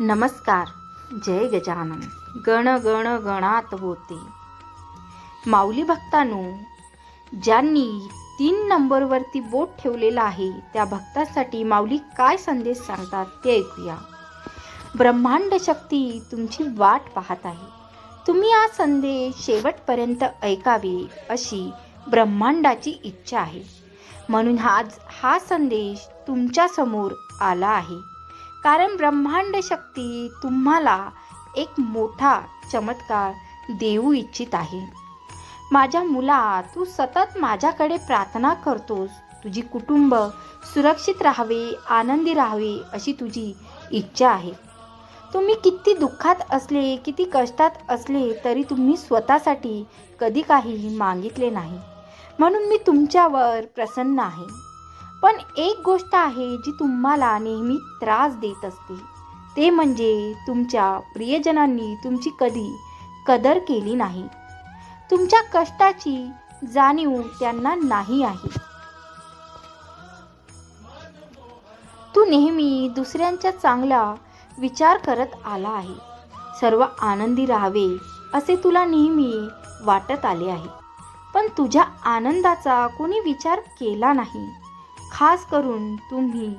नमस्कार जय गजानन. गण गण गणात होते. माऊली भक्तांनो ज्यांनी तीन नंबरवरती बोट ठेवलेला आहे त्या भक्तासाठी माऊली काय संदेश सांगतात ते ऐकूया. ब्रह्मांड शक्ती तुमची वाट पाहत आहे. तुम्ही हा संदेश शेवटपर्यंत ऐकावे अशी ब्रह्मांडाची इच्छा आहे. म्हणून आज हा संदेश तुमच्यासमोर आला आहे. कारण ब्रह्मांड शक्ती तुम्हाला एक मोठा चमत्कार देऊ इच्छित आहे. माझ्या मुला तू सतत माझ्याकडे प्रार्थना करतोस. तुझी कुटुंब सुरक्षित राहावे आनंदी राहावे अशी तुझी इच्छा आहे. तुम्ही किती दुःखात असले किती कष्टात असले तरी तुम्ही स्वतःसाठी कधी काही मागितले नाही. म्हणून मी तुमच्यावर प्रसन्न आहे. पण एक गोष्ट आहे जी तुम्हाला नेहमी त्रास देत असते. ते म्हणजे तुमच्या प्रियजनांनी तुमची कधी कदर केली नाही. तुमच्या कष्टाची जाणीव त्यांना नाही आहे. तू नेहमी दुसऱ्यांच्या चांगला विचार करत आला आहे. सर्व आनंदी राहावे असे तुला नेहमी वाटत आले आहे. पण तुझ्या आनंदाचा कोणी विचार केला नाही. खास करून तुम्ही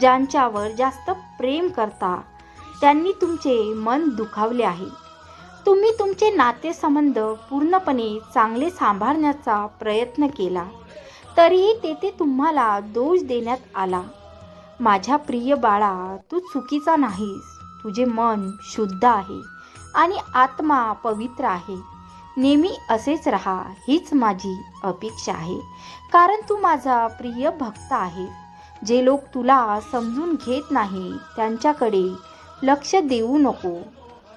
ज्यांच्यावर जास्त प्रेम करता त्यांनी तुमचे मन दुखावले आहे. तुम्ही तुमचे नातेसंबंध पूर्णपणे चांगले सांभाळण्याचा प्रयत्न केला तरीही तेथे तुम्हाला दोष देण्यात आला. माझ्या प्रिय बाळा तू चुकीचा नाहीस. तुझे मन शुद्ध आहे आणि आत्मा पवित्र आहे. नेहमी असेच राहा हीच माझी अपेक्षा आहे. कारण तू माझा प्रिय भक्त आहे. जे लोक तुला समजून घेत नाही त्यांच्याकडे लक्ष देऊ नको.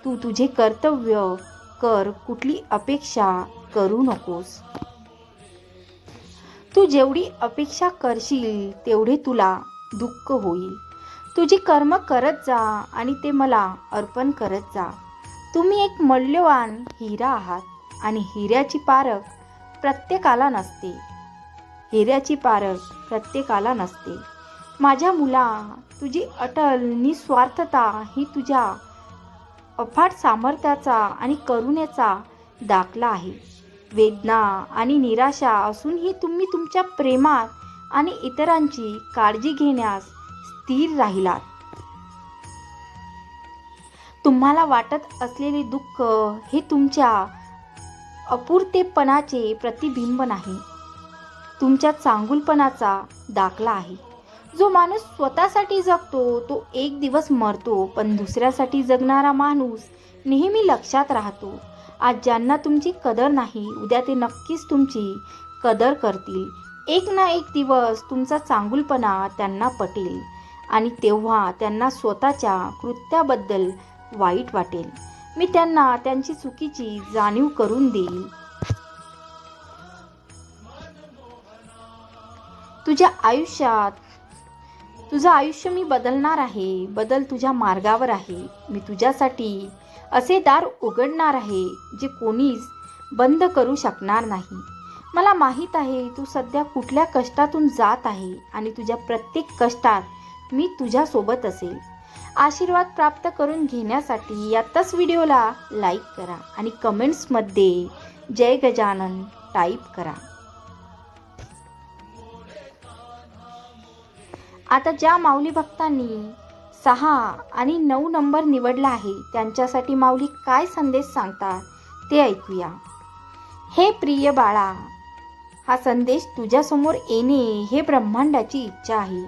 तू तुझे कर्तव्य कर कुठली अपेक्षा करू नकोस. तू जेवढी अपेक्षा करशील तेवढे तुला दुःख होईल. तुझी कर्म करत जा आणि ते मला अर्पण करत जा. तुम्ही एक मौल्यवान हिरा आहात. आणि हिऱ्याची पारख प्रत्येकाला नसते. हिऱ्याची पारख प्रत्येकाला नसते. माझ्या मुला तुझी अटल निस्वार्थता ही तुझ्या अफाट सामर्थ्याचा आणि करुणेचा दाखला आहे. वेदना आणि निराशा असूनही तुम्ही तुमच्या प्रेमात आणि इतरांची काळजी घेण्यास स्थिर राहिलात. तुम्हाला वाटत असलेले दुःख हे तुमच्या अपुरतेपणाचे प्रतिबिंब नाही. तुमच्या चांगुलपणाचा दाखला आहे. जो माणूस स्वतःसाठी जगतो तो एक दिवस मरतो पण दुसऱ्यासाठी जगणारा माणूस नेहमी लक्षात राहतो. आज ज्यांना तुमची कदर नाही उद्या ते नक्कीच तुमची कदर करतील. एक ना एक दिवस तुमचा चांगुलपणा त्यांना पटेल आणि तेव्हा त्यांना स्वतःच्या कृत्याबद्दल वाईट वाटेल. मी त्यांना त्यांची चुकीची जाणीव करून देईल तुझ्या आयुष्यात तुझं आयुष्य मी बदलणार आहे बदल तुझ्या मार्गावर आहे. मी तुझ्यासाठी असे दार उघडणार आहे जे कोणीच बंद करू शकणार नाही. मला माहीत आहे तू सध्या कुठल्या कष्टातून जात आहे आणि तुझ्या प्रत्येक कष्टात मी तुझ्यासोबत असेल. आशीर्वाद प्राप्त करून घेण्यासाठी यातच व्हिडिओला लाईक करा आणि कमेंट्समध्ये जय गजानन टाईप करा. आता ज्या माऊली भक्तांनी सहा आणि नऊ नंबर निवडला आहे त्यांच्यासाठी माऊली काय संदेश सांगतात ते ऐकूया. हे प्रिय बाळा हा संदेश तुझ्यासमोर येणे हे ब्रह्मांडाची इच्छा आहे.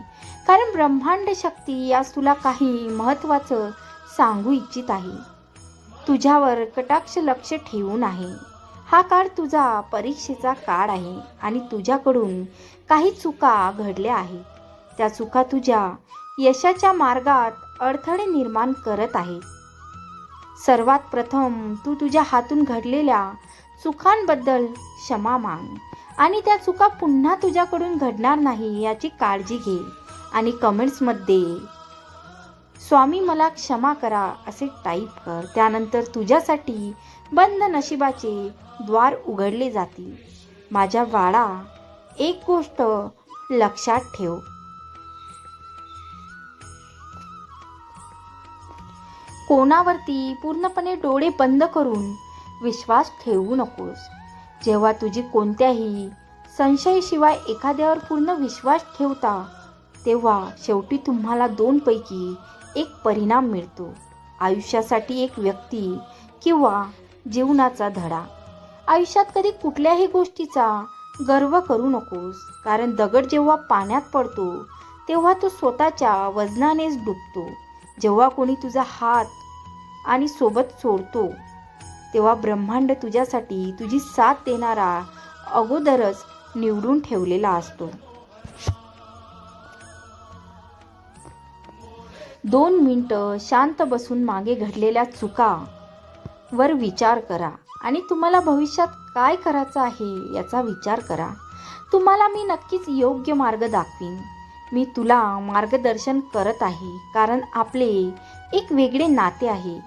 कारण ब्रह्मांड शक्ती आज तुला काही महत्त्वाचं सांगू इच्छित आहे. तुझ्यावर कटाक्ष लक्ष ठेवून आहे. हा काळ तुझा परीक्षेचा काळ आहे आणि तुझ्याकडून काही चुका घडल्या आहेत. त्या चुका तुझ्या यशाच्या मार्गात अडथळे निर्माण करत आहेत सर्वात प्रथम तू तुझ्या हातून घडलेल्या चुकांबद्दल क्षमा माग. आणि त्या चुका पुन्हा तुझ्याकडून घडणार नाही याची काळजी घे आणि कमेंट्समध्ये स्वामी मला क्षमा करा असे टाईप कर. त्यानंतर तुझ्यासाठी बंद नशिबाचे द्वार उघडले जातील. माझ्या वाडा एक गोष्ट लक्षात ठेव. कोणावरती पूर्णपणे डोळे बंद करून विश्वास ठेवू नकोस. जेव्हा तुझी कोणत्याही संशयशिवाय एखाद्यावर पूर्ण विश्वास ठेवता तेव्हा शेवटी तुम्हाला दोनपैकी एक परिणाम मिळतो. आयुष्यासाठी एक व्यक्ती किंवा जीवनाचा धडा. आयुष्यात कधी कुठल्याही गोष्टीचा गर्व करू नकोस कारण दगड जेव्हा पाण्यात पडतो तेव्हा तो स्वतःच्या वजनानेच डुबतो. जेव्हा कोणी तुझा हात आणि सोबत सोडतो तेव्हा ब्रह्मांड तुझ्यासाठी तुझी साथ देणारा अगोदरच निवडून ठेवलेला असतो. दोन मिनटं शांत बसून मागे घडलेल्या चुका वर विचार करा आणि तुम्हाला भविष्यात काय करायचं आहे याचा विचार करा. तुम्हाला मी नक्कीच योग्य मार्ग दाखवीन. मी तुला मार्गदर्शन करत आहे कारण आपले एक वेगळे नाते आहे.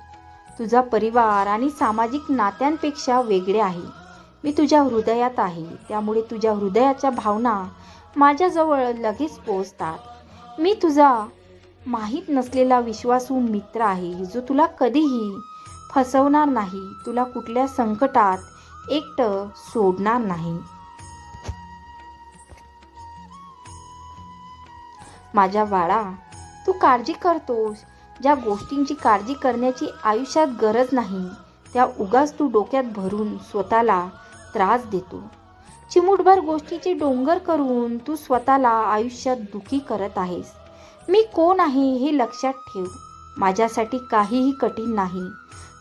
तुझा परिवार आणि सामाजिक नात्यांपेक्षा वेगळे आहे. मी तुझ्या हृदयात आहे. त्यामुळे तुझ्या हृदयाच्या भावना माझ्याजवळ लगेच पोचतात मी तुझा माहीत नसलेला विश्वासू मित्र आहे जो तुला कधीही फसवणार नाही. तुला कुठल्या संकटात एकटं सोडणार नाही. माझ्या बाळा तू काळजी करतोस. ज्या गोष्टींची काळजी करण्याची आयुष्यात गरज नाही त्या उगाच तू डोक्यात भरून स्वतःला त्रास देतो. चिमूटभर गोष्टीचे डोंगर करून तू स्वतःला आयुष्यात दुखी करत आहेस. मी कोण आहे हे लक्षात ठेव. माझ्यासाठी काहीही कठीण नाही.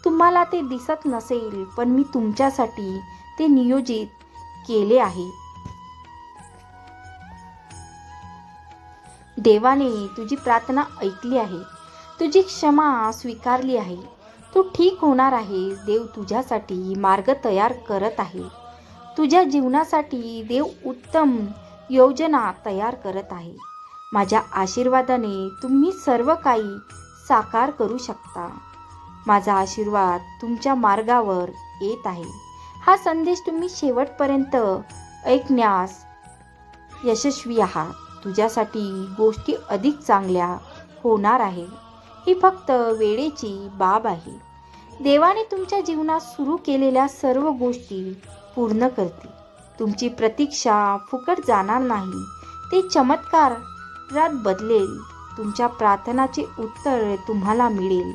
तुम्हाला ते दिसत नसेल पण मी तुमच्यासाठी ते नियोजित केले आहे. देवाने तुझी प्रार्थना ऐकली आहे. तुझी क्षमा स्वीकारली आहे. तू ठीक होणार आहेस देव तुझ्यासाठी मार्ग तयार करत आहे. तुझ्या जीवनासाठी देव उत्तम योजना तयार करत आहे. माझ्या आशीर्वादाने तुम्ही सर्व काही साकार करू शकता. माझा आशीर्वाद तुमच्या मार्गावर येत आहे. हा संदेश तुम्ही शेवटपर्यंत ऐकण्यास यशस्वी आहात. तुझ्यासाठी गोष्टी अधिक चांगल्या होणार आहे ही फक्त वेळेची बाब आहे. देवाने तुमच्या जीवनात सुरू केलेल्या सर्व गोष्टी पूर्ण करते तुमची प्रतीक्षा फुकट जाणार नाही. ते चमत्कारात बदलेल. तुमच्या प्रार्थनाचे उत्तर तुम्हाला मिळेल.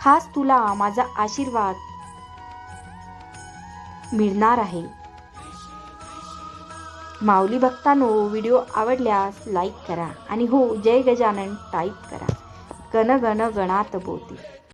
खास तुला माझा आशीर्वाद मिळणार आहे. माऊली भक्तांनो व्हिडिओ आवडल्यास लाईक करा आणि हो जय गजानन टाईप करा. गण गण गणात बोती.